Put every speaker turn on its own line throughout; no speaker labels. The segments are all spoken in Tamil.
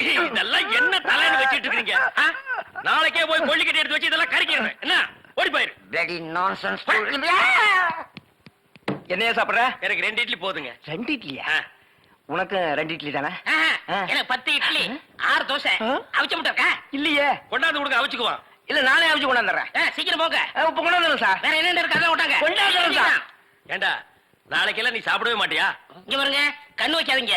இதெல்லாம் என்ன தலைன்னு வச்சிட்டு இருக்கீங்க? நாளைக்கே போய் கொள்ளிக்கட்டி எடுத்து வச்சு இதெல்லாம் கறிக்கிறேன். என்ன? ஓடி போயிரு.
Bloody nonsense.
என்னையா சாப்பிடுற?
எனக்கு ரெண்டு இட்லி போதுங்க.
ரெண்டு இட்லியா. உனக்கு ரெண்டு இட்லி தானே.
எனக்கு பத்து இட்லி ஆறு தோசை? அவிச்ச முட்டை இருக்கா?
இல்லையே.
கொண்டாந்து கொடுங்க அவிச்சுக்குவான்
இல்ல நானே அவிச்சு கொண்டாந்துறேன்.
சீக்கிரம் போங்க.
இப்ப கொண்டாந்துறேன் சார்.
வேற என்ன இருக்கு அதான் விட்டாங்க
கொண்டாந்துறேன் சார்.
ஏண்டா நாளைக்கெல்லாம் நீ சாப்பிடவே மாட்டியா?
இங்க பாருங்க கண்ணு வைக்காதீங்க.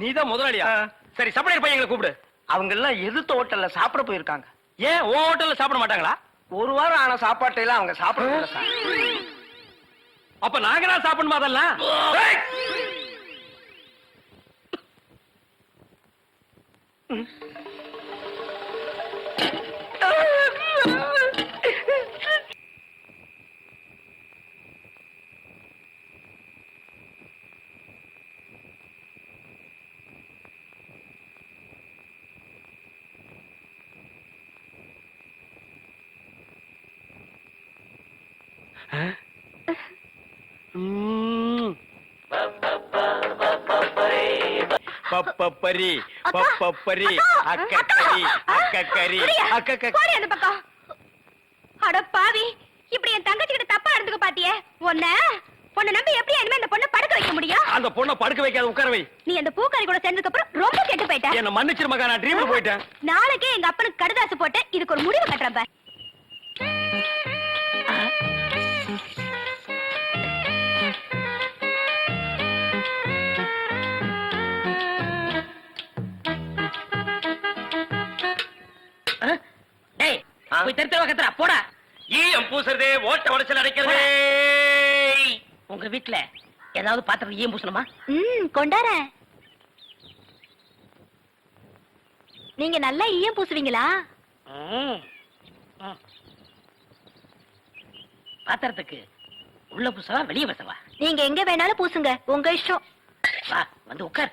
நீதான் முதலாளியா. சரி சப்ளையர் பையங்களை கூப்பிடு.
அவங்க எல்லாம் எதிர்த்த ஹோட்டல்ல சாப்பிட போயிருக்காங்க.
ஏன் உன் ஹோட்டல்ல சாப்பிட மாட்டாங்களா?
ஒரு வாரம் ஆன சாப்பாட்டை எல்லாம் அவங்க சாப்பிட
அப்ப நாங்க தான் சாப்பிடணுமா அதெல்லாம்? ஏய்! ம். பப்பப்பரி பப்பப்பரி அக்கக்கரி அக்கக்கரி அக்கக்க
போடி அந்த பக்கம். அட பாவி இப்படி என் தங்கச்சி கிட்ட தப்பா நடந்துக்க பாத்தியே? உன்ன உன்னை நம்பி எப்படி இனிமே இந்த பொண்ணை படுக்க வைக்க முடியும்?
அந்த பொண்ணை படுக்க வைக்காத உட்கார வை.
நீ அந்த பூக்காரி கூட சேர்ந்ததுக்கு அப்புறம் ரொம்ப கெட்டு போயிட்ட.
என்ன மன்னிச்சிரு மகா நான் ட்ரீம்ல போயிட்டேன்.
நாளைக்கே எங்க அப்பனுக்கு கடுதாசு போட்டு இதுக்கு ஒரு முடிவு கட்டுறேன்
போய் தெரு தெருவா கத்துறா போடா.
ஈயம் பூசுறதே ஓட்ட உடைச்சல் அடைக்கிறதே.
உங்க வீட்ல ஏதாவது பாத்திரம் ஈயம் பூசணுமா?
ம் கொண்டாரேன். நீங்க நல்லா ஈயம் பூசுவீங்களா.
பாத்திரத்துக்கு உள்ள பூசவா வெளிய பூசவா?
நீங்க எங்க வேணாலும் பூசுங்க. உங்க இஷ்டம்.
வா வந்து உட்கார்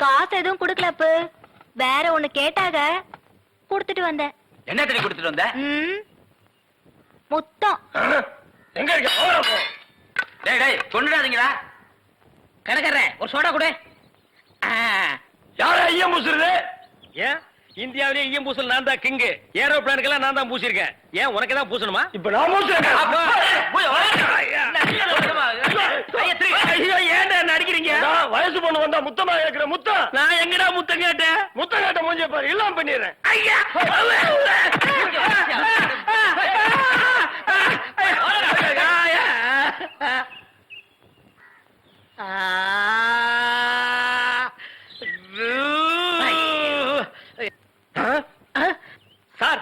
காசு எதுவும் கொடுக்கல அப்பு வேற ஒண்ணு கேட்டாக கொடுத்துட்டு வந்தேன்
என்ன தண்ணி கொடுத்துட்டு வந்த?
ம், முத்தம்.
எங்க இருக்க? போறா போ.
டேய் டேய் கொண்டுடாதீங்களா
ஒரு சோடா கொடு. ஆ,
யாரா ஐயம் பூசுறது? ஏன்? இந்தியாவிலே ஐயம் பூசல் நான் தான் கிங்கு. ஏரோப்ளானுக்கெல்லாம் நான் தான் பூசிருக்கேன் ஏன் உனக்கு தான் பூசணுமா? இப்ப நான் ஐயோ ஏன்டா என்ன அடிக்கிறீங்க? வயசு பொண்ணு வந்தா முத்தமா கேக்குற முத்தம். நான் எங்கடா முத்தம் கேட்டேன்? முத்தம் கேட்ட மூஞ்சிய பாரு இல்லாம பண்ணிடுறேன். ஐயா சார்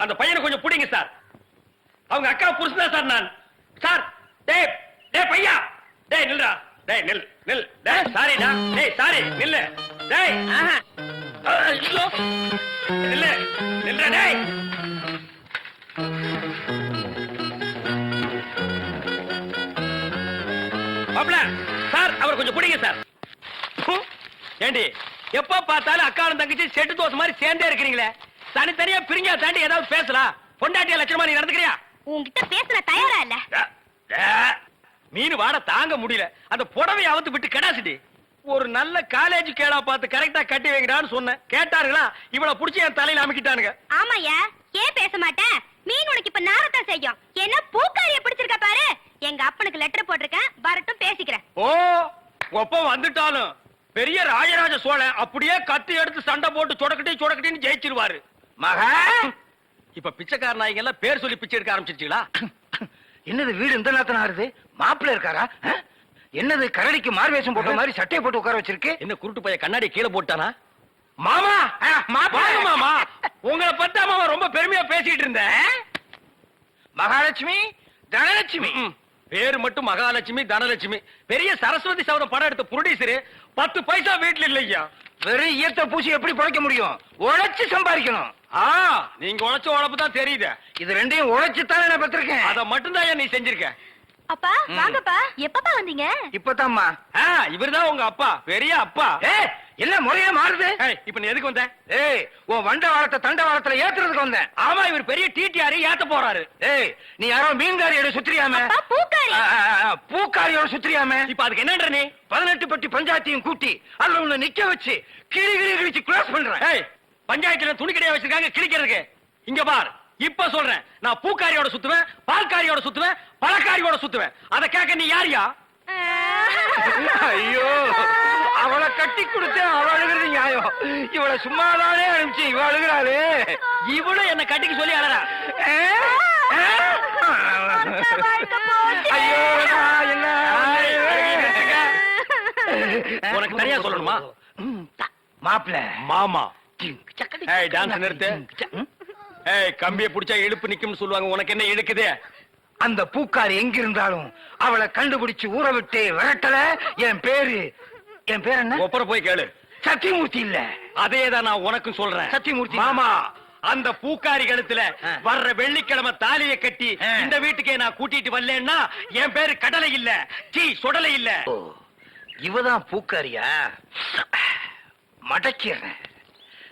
அந்த பையனை கொஞ்சம் பிடிங்க சார் அவங்க அக்கா புருஷன் சார் நான். சார் டேய் டேய் பையா. டேய் நில்றா. டேய் நில் நில். சாரி டா. டேய் சாரி நில்லு. டேய்
ஆஹா.
ஐயோ. நில்லு நில்றா டேய். மாப்ள சார் அவர் கொஞ்சம் பிடிங்க சார். ஏண்டி எப்ப பார்த்தாலும் அக்காவும் தங்கச்சி செட்டு தோசை மாதிரி சேர்ந்தே இருக்கிறீங்களே. தனித்தனியா பிரிஞ்சா தாண்டி ஏதாவது பேசலாம். பொண்டாட்டிய லட்சணமா நீ நடந்துக்கிறியா?
உன்கிட்ட பேசுன தயாரா இல்ல.
மீன் வாட தாங்க முடியல. அந்த புடவை அவுத்து விட்டு கடாசிட்டி. ஒரு நல்ல காலேஜ் கேடா பார்த்து கரெக்டா கட்டி வைங்கடான்னு சொன்னேன். கேட்டாருங்களா இவள புடிச்சு என் தலையில அமைக்கிட்டானுங்க.
ஆமாயா ஏன் பேச மாட்டேன் மீன் உனக்கு இப்ப நாரத்தான் செய்யும். என்ன பூக்காரிய பிடிச்சிருக்க பாரு. எங்க அப்பனுக்கு லெட்டர் போட்டிருக்கேன். வரட்டும் பேசிக்கிறேன்.
ஓ ஒப்பம் வந்துட்டாலும். பெரிய ராஜராஜ சோழன் அப்படியே கத்தி எடுத்து சண்டை போட்டு சொடக்கட்டி சொடக்கட்டின்னு ஜெயிச்சிருவாரு.
மகா!
இப்ப பிச்சைக்கார நாய்ங்க எல்லாம் பேர் சொல்லி பிச்சை எடுக்க ஆரம்பிச்சிருச்சீங்களா?
என்னது வீடு இந்த நேரத்துல ஆறுது? மாப்பிள்ள இருக்காரா? என்னது கரடிக்கு மார்வேஷம் போட்ட மாதிரி சட்டையை போட்டு உட்கார வச்சிருக்கு?
என்ன குருட்டு பைய கண்ணாடி கீழே போட்டானா?
மாமா!
மாமா! உங்களை பத்தா மாமா ரொம்ப பெருமையா பேசிட்டு இருந்தேன்.
மகாலட்சுமி தனலட்சுமி.
பேரு மட்டும் மகாலட்சுமி தனலட்சுமி. பெரிய சரஸ்வதி சபதம் படம் எடுத்த ப்ரொடியூசரு பத்து பைசா வீட்டுல இல்லையா?
வெறும் ஈயத்தை பூசி எப்படி பிழைக்க முடியும்? உழைச்சு சம்பாதிக்கணும்.
ஆ நீங்க உழைச்ச உழைப்பு தான் தெரியுது.
இது ரெண்டையும் உழைச்சு தானே நான் பெற்றிருக்கேன்.
அத மட்டும் தான் நீ செஞ்சிருக்க?
அப்பா வாங்கப்பா. எப்பப்பா வந்தீங்க?
இப்பதாம்மா.
ஆ, இவர்தான் உங்க அப்பா. பெரிய அப்பா.
ஏ என்ன முறையே மாறுது?
ஏய், இப்ப நீ எதுக்கு வந்த?
ஏய் உன் வண்ட வாரத்தை தண்ட வாரத்துல ஏத்துறதுக்கு வந்தேன்.
ஆமா இவர் பெரிய டிடிஆர் ஏத்த போறாரு.
ஏய் நீ யாரோ மீன்காரியோட சுத்திரியாம?
பூக்காரி.
பூக்காரியோட சுத்திரியாம?
இப்ப அதுக்கு என்னன்ற நீ?
பதினெட்டு பட்டி பஞ்சாயத்தையும் கூட்டி அதுல உன்னை நிக்க வச்சு கிளி கிளி கிழிச்சு க்ளோஸ் பண்றேன்.
பஞ்சாயத்துல துணி கடையா வச்சிருக்காங்க கிழிக்கிறதுக்கு. இங்க பார் இப்ப சொல்றேன். நான் பூக்காரியோட சுத்துவேன் பால்காரியோட சுத்துவேன் பழக்காரியோட சுத்துவேன். அத கேட்க நீ யாரியா?
ஐயோ அவளை கட்டி கொடுத்து அவ அழுகிறது நியாயம். இவளை சும்மாதானே அனுப்பிச்சு இவ அழுகிறாளே.
இவளும் என்ன கட்டிக்க சொல்லி அழறா?
ஐயோ என்ன?
உனக்கு தனியா சொல்லணுமா?
மாப்பிள்ள.
மாமா. ஏய் டான்ஸ் நிறுத்து. ஏய் கம்பிய புடிச்சா இழுப்பு நிக்கும்னு சொல்லுவாங்க. உனக்கு என்ன இழுக்குது?
அந்த பூக்காரி எங்க இருந்தாலும் அவளை கண்டுபிடிச்சு ஊற விட்டு விரட்டல. என் பேரு என் பேர் என்ன?
ஒப்பர போய் கேளு.
சத்தியமூர்த்தி இல்ல.
அதே தான் நான் உனக்கும் சொல்றேன்.
சத்தியமூர்த்தி.
மாமா அந்த பூக்காரி கழுத்துல. வர்ற வெள்ளிக்கிழமை தாலியை கட்டி. இந்த வீட்டுக்கே நான் கூட்டிட்டு வரலன்னா என் பேரு கடலை இல்ல டீ சுடலை இல்ல.
இவதான் பூக்காரியா? மடக்கிறேன்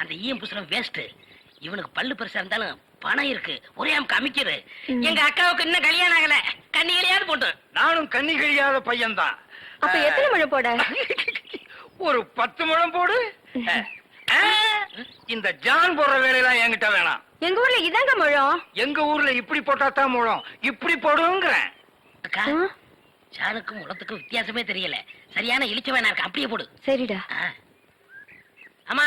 அந்த ஈயம் புசுரம் வேஸ்ட் இவனுக்கு பல்லு பெருசா இருந்தாலும் பணம் இருக்கு. ஒரே அமுக்கு அமைக்குது. எங்க அக்காவுக்கு இன்னும் கல்யாணம் ஆகல. கண்ணிகளையாவது போட்டு.
நானும் கண்ணி கழியாத பையன்தான்.
அப்ப எத்தனை மழை போட?
ஒரு பத்து முழம் போடு. இந்த ஜான் போடுற வேலையெல்லாம் என்கிட்ட வேணாம்.
எங்க ஊர்ல இதாங்க முழம்?
எங்க ஊர்ல இப்படி போட்டா தான் முழம். இப்படி போடுங்கிறேன்.
அக்கா சாணுக்கும் உலத்துக்கும் வித்தியாசமே தெரியல. சரியான இழிச்ச வேணா இருக்கு. அப்படியே போடு.
சரிடா.
ஆமா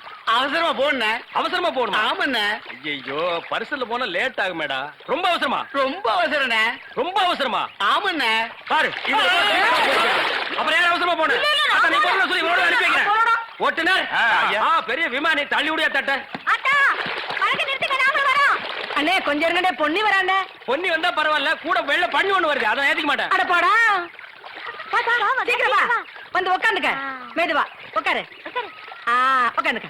அவசரமா போண்ணே
அவசரமா போகணுமா?
ஆமாண்ணே.
ஐயோ பரிசல்ல போனா லேட் ஆகுமேடா. ரொம்ப அவசரமா?
ரொம்ப அவசரண்ணே.
ரொம்ப அவசரமா?
ஆமாண்ணே.
பாரு அப்புறம் யார் அவசரமா போன? அதான் நீ போன சொல்லி இவரோட அனுப்பி வைக்கிறேன். ஓட்டுனர் பெரிய விமானி தள்ளி விடியா தட்ட
அண்ணே கொஞ்சம் இருங்கடே பொன்னி வரானே
பொன்னி வந்தா பரவாயில்ல கூட வெள்ள பண்ணி ஒண்ணு வருது அதை ஏத்துக்க மாட்டேன்.
அட போடா. சீக்கிரம். வந்து உட்காந்துக்க. மெதுவா. உட்காரு
உட்காரு.
ஆ உட்காந்துக்க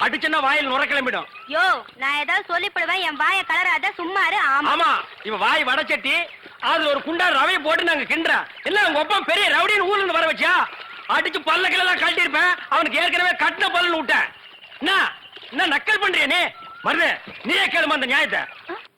அடிச்சுன்னா வாயில் நுர கிளம்பிடும்
யோ நான் ஏதாவது சொல்லிப்படுவேன் என் வாய கலராத சும்மா இரு ஆமா.
ஆமா இவன் வாய் வடச்சட்டி அதுல ஒரு குண்டா ரவையை போட்டு நாங்க கிண்டுறோம் இல்ல உங்க அப்பா பெரிய ரவுடின்னு ஊர்ல இருந்து வர வச்சியா? அடிச்சு பல்ல கிளெல்லாம் கழட்டி இருப்பேன் அவனுக்கு ஏற்கனவே கட்டின பல்லுன்னு விட்டேன். என்ன என்ன நக்கல் பண்றிய நீ? மருது நீயே கேளுமா அந்த நியாயத்தை.